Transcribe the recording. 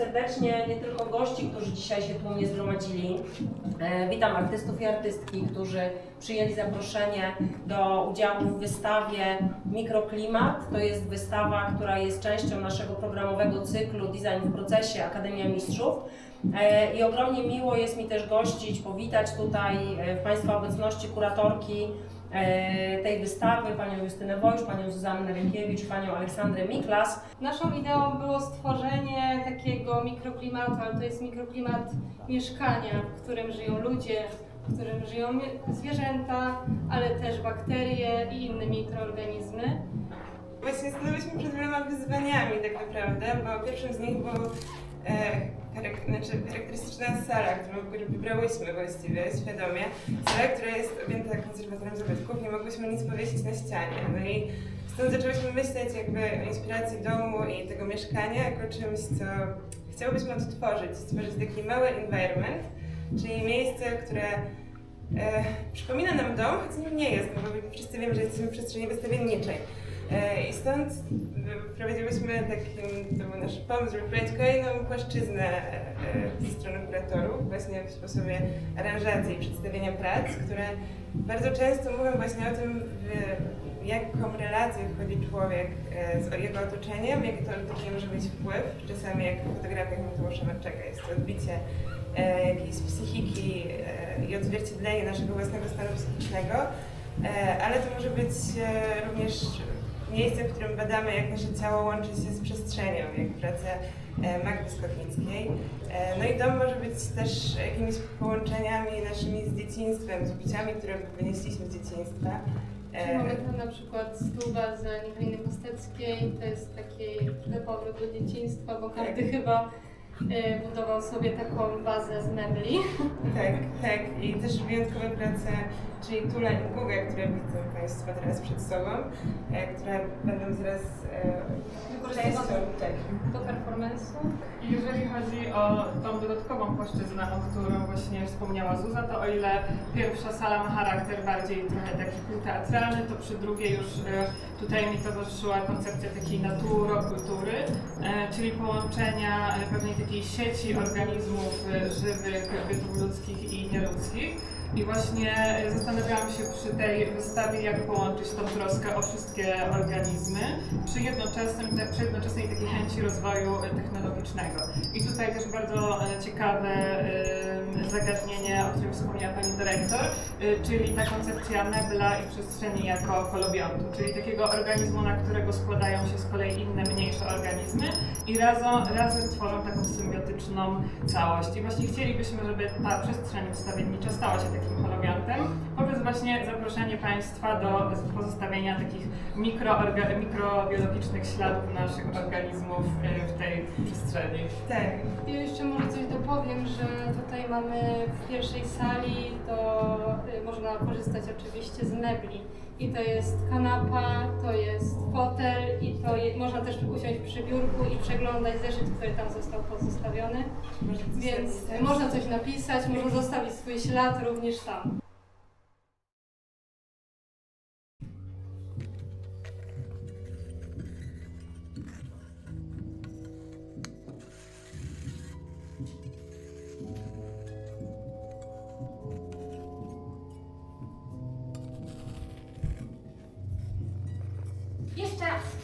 serdecznie nie tylko gości, którzy dzisiaj się tu nie zgromadzili. E, Witam artystów i artystki, którzy przyjęli zaproszenie do udziału w wystawie Mikroklimat. To jest wystawa, która jest częścią naszego programowego cyklu Design w procesie Akademia Mistrzów. E, I ogromnie miło jest mi też gościć, powitać tutaj e, w Państwa obecności kuratorki tej wystawy, Panią Justynę Wojsz, Panią Zuzannę Rynkiewicz, Panią Aleksandrę Miklas. Naszą ideą było stworzenie takiego mikroklimatu, ale to jest mikroklimat mieszkania, w którym żyją ludzie, w którym żyją zwierzęta, ale też bakterie i inne mikroorganizmy. Właśnie stanęliśmy przed wieloma wyzwaniami tak naprawdę, bo pierwszym z nich był e, znaczy, charakterystyczna sala, którą wybrałyśmy właściwie świadomie. Sala, która jest objęta konserwatorem zabytków, nie mogłyśmy nic powiesić na ścianie. No i stąd zaczęłyśmy myśleć jakby o inspiracji domu i tego mieszkania jako czymś, co chciałybyśmy odtworzyć, stworzyć taki mały environment, czyli miejsce, które e, przypomina nam dom, choć nim nie jest, no bo wszyscy wiemy, że jesteśmy w przestrzeni wystawienniczej. E, I stąd e, wprowadziłyśmy taki, to był nasz pomysł, żeby wprowadzić kolejną płaszczyznę ze strony kuratorów, właśnie w sposobie aranżacji i przedstawienia prac, które bardzo często mówią właśnie o tym, w jaką relację wchodzi człowiek e, z jego otoczeniem, jaki to otoczenie może mieć wpływ. Czasami jak w fotografiach Mateusza Marczaka jest to odbicie e, jakiejś psychiki e, i odzwierciedlenie naszego własnego stanu psychicznego, ale to może być również miejsce, w którym badamy, jak nasze ciało łączy się z przestrzenią, jak praca e, Magdy Skotnickiej. E, No i dom może być też jakimiś połączeniami naszymi z dzieciństwem, z uczuciami, które wynieśliśmy z dzieciństwa. E, Mamy tam na przykład stół baza Eweliny Kosteckiej, to jest taki powrót do dzieciństwa, bo każdy chyba e, budował sobie taką bazę z mebli. Tak, tak. I też wyjątkowe prace, czyli Tula i Guga, które widzą Państwo teraz przed sobą, e, które będą zaraz e, częścią do performance'u. I Jeżeli chodzi o tą dodatkową płaszczyznę, o którą właśnie wspomniała Zuza, to o ile pierwsza sala ma charakter bardziej trochę taki półteatralny, to przy drugiej już e, tutaj mi towarzyszyła koncepcja takiej naturokultury, czyli połączenia pewnej takiej sieci organizmów żywych, bytów ludzkich i nieludzkich. I właśnie zastanawiałam się przy tej wystawie, jak połączyć tą troskę o wszystkie organizmy przy jednoczesnym, przy jednoczesnej takiej chęci rozwoju e, technologicznego. I tutaj też bardzo e, ciekawe zagadnienie, o którym wspomniała Pani Dyrektor, e, czyli ta koncepcja mebla i przestrzeni jako kolobiontu, czyli takiego organizmu, na którego składają się z kolei inne, mniejsze organizmy i razem, razem tworzą taką symbiotyczną całość. I właśnie chcielibyśmy, żeby ta przestrzeń wystawiennicza stała się takim hologiontem, poprzez właśnie zaproszenie Państwa do pozostawienia takich mikroorga- mikrobiologicznych śladów naszych organizmów e, w tej przestrzeni. Tak. Ja jeszcze może coś dopowiem, że tutaj mamy w pierwszej sali, to y, można korzystać oczywiście z mebli. I to jest kanapa, to jest fotel i to je, można też usiąść przy biurku i przeglądać zeszyt, który tam został pozostawiony. Więc można coś napisać, można zostawić swój ślad również tam. Jeszcze raz.